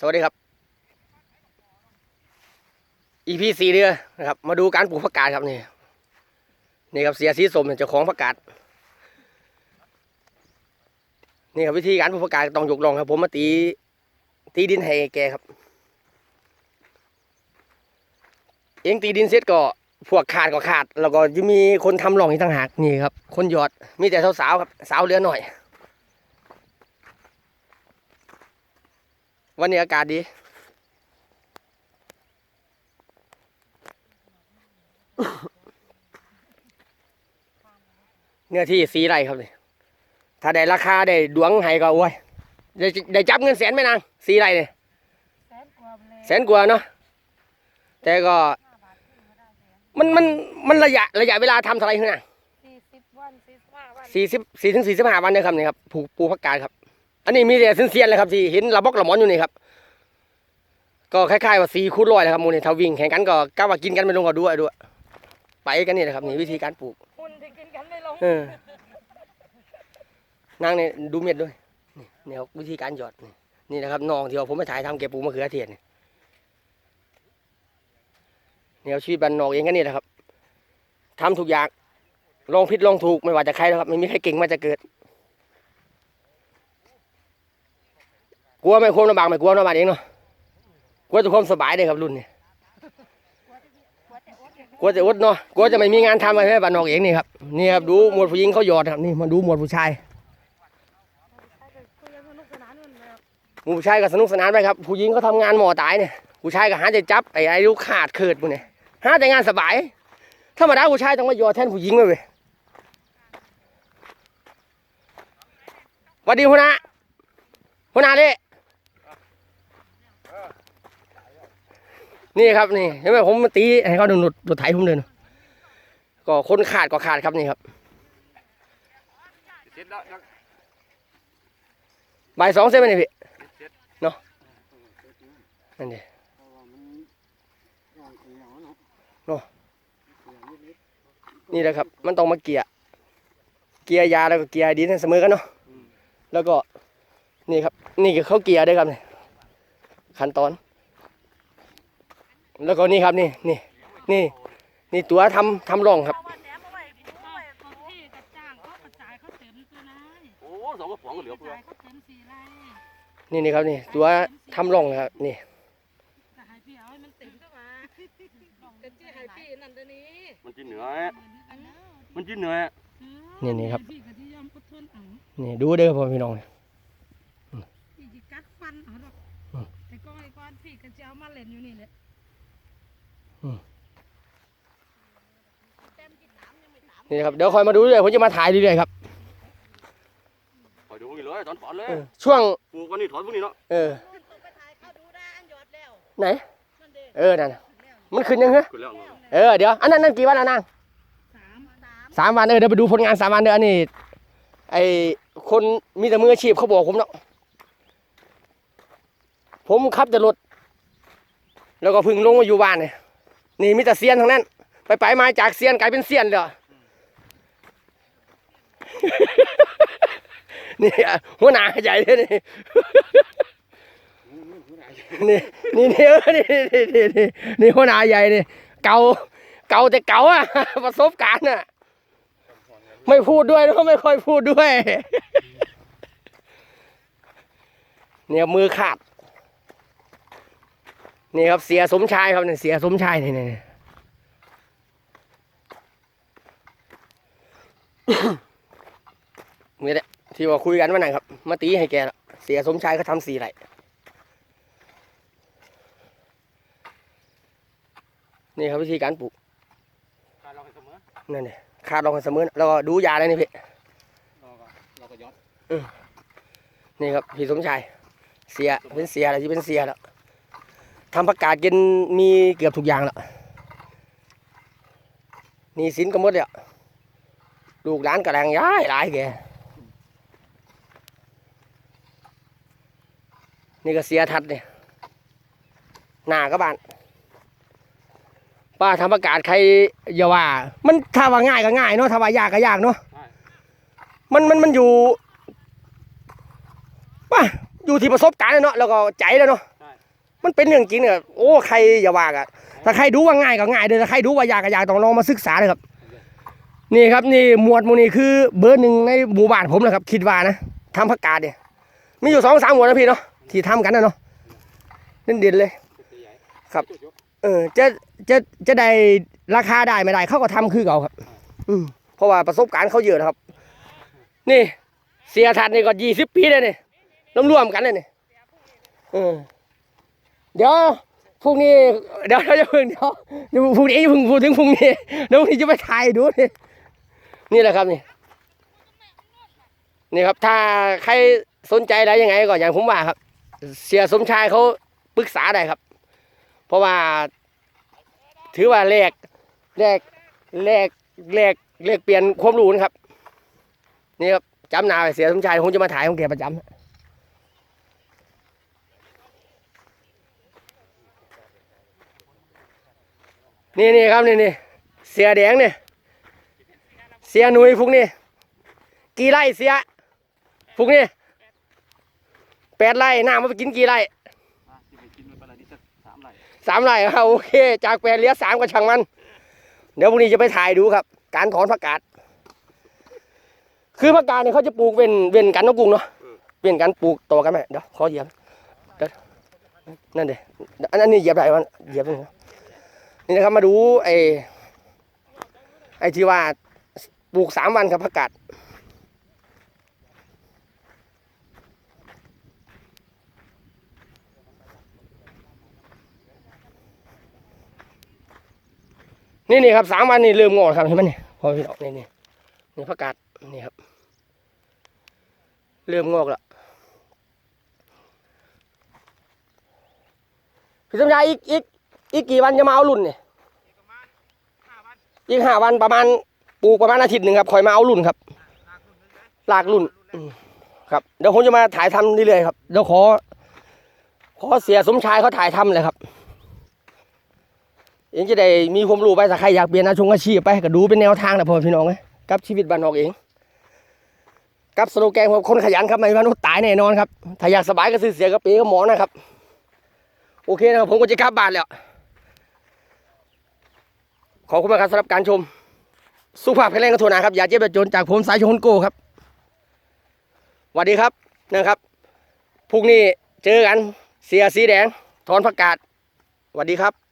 สวัสดีครับ EP สี่เดือนนะครับ มาดูการปลูกผักกาดครับนี่นี่ครับเสียสีสมเจ้าของผักกาดนี่ครับวิธีการปลูกผักกาดต้องยกลองครับ ผมมาตีตีดินให้แกครับ เองตีดินเสร็จก็พวกขาดก็ขาด แล้วก็จะมีคนทำรองอีกต่างหากนี่ครับ คนหยอดมีแต่สาวๆครับสาวเหลือหน่อย วันนี้อากาศดี เนื้อที่สีไร่ครับนี่ถ้าได้ราคาได้ดวงให้ก็โอ้ยได้ได้จับเงินแสนไหมนางสีไร่เนี่ยแสนกว่าไปเลยแสนกว่าเนาะแต่ก็ มันมันมันระยะระยะเวลาทำเท่าไหร่ขึ้นนะสี่สิบวันสี่สิบห้าวันสี่สิบสี่ถึงสี่สิบห้าวันเนี่ยครับนี่ครับปลูกปลูกผักกาดครับ อันนี้มีแต่เซียนๆเลยครับที่เห็นระบอกระหมอนอยู่นี่ครับ ก็คล้ายๆว่าสีคูณร้อยเลยครับหมูนี่ถ้าวิ่งแข่งกันก็กล้าว่ากินกันไม่ลงก็ด้วยด้วยไปกันนี่นะครับนี่วิธีการปลูกคุณที่กินกันไม่ลงเออนางเนี่ยดูเม็ดด้วยนี่เนี่ยครับวิธีการหยอดนี่นี่นะครับน้องที่ว่าผมไปถ่ายทำเก็บปลูกมะเขือเทศนี่เนี่ยครับชีวิตบ้านนอกเองกันนี่แหละครับทำทุกอย่างลองผิดลองถูกไม่ว่าจะใครนะครับไม่มีใครเก่งมาจะเกิด กลัวไม่ควมลำบากไม่กลัวลำบากเองเนาะกลัวจะความสบายเลยครับรุ่นนี้กลัวจะอดเนาะกลัวจะไม่มีงานทำอะไรให้บ้านนอกเองนี่ครับนี่ครับดูหมวดผู้หญิงเขาหยอดครับนี่มาดูหมวดผู้ชายหมู่ผู้ชายก็สนุกสนานไปครับ ผู้หญิงเขาทำงานหมอตายเนี่ยผู้ชายก็หาจะจับไอ้ไอ้ลูกขาดเขิดพวกเนี่ยหาแต่งานสบายธรรมดาผู้ชายต้องมาหยอดแทนผู้หญิงเลยเว้ยวัสดีหัวหน้าหัวหน้าเด้ นี่ครับนี่เห็นไหมผมมาตีให้เขาดูหนุดหนุดไถผมเดินก็คนขาดก็ขาดครับนี่ครับบ่ายสองเซนไหมเนี่ยพี่เนาะนั่นดินี่แหละครับ มันต้องมาเกียร์เกียร์ยาแล้วก็เกียร์ดินเสมอกันเนาะแล้วก็นี่ครับ นี่คือเขาเกียร์ด้วยครับนี่ขั้นตอน แล้วก็นี่ครับนี่นี่นี่นี่ตัวทำทำร่องครับเอาวันแหนมเอาไว้เอาไว้ตัวที่กระจ้างเขากระจายเขาเต็มตัวนะโอ้สองกระป๋องก็เหลือกระเพื่อจายเขาเต็มสี่ไร่นี่นี่ครับนี่ตัวทำร่องครับนี่จะให้พี่เอาให้มันเต็มเข้ามาเป็นที่ให้พี่นั่นตัวนี้มันจีเหนือมันจีเหนือนี่นี่ครับพี่ก็ที่ยอมอดทนเอานี่ดูเด้อพ่อพี่น้องพี่จะกัดฟันเอาหรอกอืมแต่ก้อยก้อนพี่ก็จะเอามาเล่นอยู่นี่แหละ นี่ครับเดี๋ยวคอยมาดูเรื่อยผมจะมาถ่ายเรื่อยๆครับคอยดูอีกเลยตอนฝอนเลยเออช่วงปลูกวันนี้ถอนพวกนี้เนาะเออไปถ่ายเขาดูได้อันหยอดแล้วไหนนั่นเด้เออนั่นน่ะมันขึ้นยังไงขึ้นแล้วเออเดี๋ยวอันนั้นนั่นกี่วันแล้วนางสามสามสามวันเออเดี๋ยวไปดูผลงานสามวันเด้ออันนี้ไอคนมีแต่มืออาชีพเขาบอกผมเนาะผมขับแต่รถแล้วก็เพึ่งลงมาอยู่บ้านเนี่ย นี่มีแต่เซียนทั้งนั้น ไปไปมาจากเซียนกลายเป็นเซียนเลยนี่หัวหน้าใหญ่เลยนี่นี่นี่นี่เออนี่นี่นี่นี่นี่หัวหน้าใหญ่นี่เก่าเก่าแต่เก่าอะประสบการณ์อะไม่พูดด้วยแล้วก็ไม่ค่อยพูดด้วย เนี่ยมือขาด นี่ครับเสียสมชายครับเนี่ยเสียสมชายนี่นี่นี่นี่แหละที่ว่าคุยกันวันนั้นครับ มาตีให้แกละเสียสมชายเขาทำสีไรนี่ครับวิธีการปลูกการเราให้เสมอนั่นเนี่ยคาดลองกันเสมอนะแล้วก็ดูยาอะไรนี่พี่เราก็เราก็ย้อนนี่ครับพี่สมชายเสียเป็นเสียอะไรที่เป็นเสียแล้ว ทำประกาศกินมีเกือบทุกอย่างแล้วนี่สินก็หมดแล้วลูกหลานกระแรงย้ายหลายแกนี่ก็เสียทัดเนี่ยหน้าก็บ้านป้าทำประกาศใครอย่าว่า มันถ้าว่าง่ายก็ง่ายเนาะถ้าว่ายากก็ยากเนาะมันมันมันอยู่ว่าอยู่ที่ประสบการณ์เนาะแล้วก็ใจแล้วเนาะ มันเป็นเรื่องจริงเนี่ยโอ้ใครอย่าว่ากันถ้าใครดูว่าง่ายก็ง่ายเลยถ้าใครดูว่ายากก็ยากต้องลองมาศึกษาเลยครับ นี่ครับนี่หมวดมูนี่คือเบอร์หนึ่งในหมู่บ้านผมนะครับ คิดว่านะทำผักกาดเนี่ยมีอยู่สองสามหมวดนะพี่เนาะที่ทำกันนะเนาะเด่นเด่นเลย ครับ เออจะจะจะได้ราคาได้ไม่ได้เขาก็ทำคือเก่าครับ อืมเพราะว่าประสบการณ์เขาเยอะนะครับ นี่เสียทันนี่ก็ยี่สิบปีเลยนี่รวมๆกันเลยนี่เออ เดี๋ยวพรุ่งนี้เดี๋ยวเราจะพึ่งเดี๋ยวเดี๋ยวพรุ่งนี้อย่พึ่งพูดถึงพรุ่งนี้เดี๋ยวพรุ่งนี้จะไปถ่ายดูนี่นี่แหละครับนี่นี่ครับ ถ้าใครสนใจอะไรยังไงก็อนอย่างผมว่าครับ เสียสมชายเขาปรึกษาได้ครับ เพราะว่า ถือว่าแลกแลกแลกแลกแลกเปลี่ยนความรู้นะครับ นี่ครับจำนาไว้เสียสมชายคงจะมาถ่ายของแกประจำ นี่นี่ครับนี่นี่เสียแดงเนี่ยเสียหนุยพวกนี้กี่ไร่เสียพวกนี้แปดไร่น้ามาไปกินกีไปกินไปละนี่สามไร่สามไร่ครับโอเค จากแปดเหลี้ยสามก็ช่างมัน เดี๋ยวพรุ่งนี้จะไปถ่ายดูครับ การถอนผักกาดคือผักกาดเนี่ยเขาจะปลูกเว้นเว้นกันนกกุงเนาะเว้นกันปลูกต่อกันไหมเดี๋ยวขอเหยียบเดี๋ยวนั่นเดี๋ยวอันอันนี้เหยียบได้มันเหยียบนี่นะนี่ นี่นะครับมาดูไอ้ไอ้ที่ว่าปลูกสามวันครับผักกาดนี่นี่ครับสามวันนี่เริ่มงอกครับเห็นไหมเนี่ยพอพี่น้องนี่นี่นี่ผักกาดนี่ครับ เริ่มงอกแล้วพี่สมชายอีกอีก อีกกี่วันจะมาเอารุ่นเนี่ยอีกห้าวันประมาณปลูกประมาณอาทิตย์หนึ่งครับคอยมาเอารุ่นครับ ลากรุ่นครับเดี๋ยวผมจะมาถ่ายทำเรื่อยๆครับเดี๋ยวขอ ขอเสียสมชายเขาถ่ายทำเลยครับเองจะได้มีความรู้ไปถ้าใครอยากเปลี่ยนอาชงอาชีพไปก็ดูเป็นแนวทางนะพ่อพี่น้องนะกับชีวิตบ้านนอกเองกับสโลแกนของคนขยันครับไม่มนุษย์ตายแน่นอนครับถ้าอยากสบายก็ซื้อเสียกระปีกับหมอนะครับ โอเคนะครับผมก็จะกลับบ้านแล้ว ขอบคุณมากครับสำหรับการชม สุขภาพแข็งแรงกันทั่วหนะครับ อย่าเจ็บอย่าจนจากผมสายชนโก้ครับสวัสดีครับนะครับพรุ่งนี้เจอกันเสียสีแดงถอนผักกาดสวัสดีครับ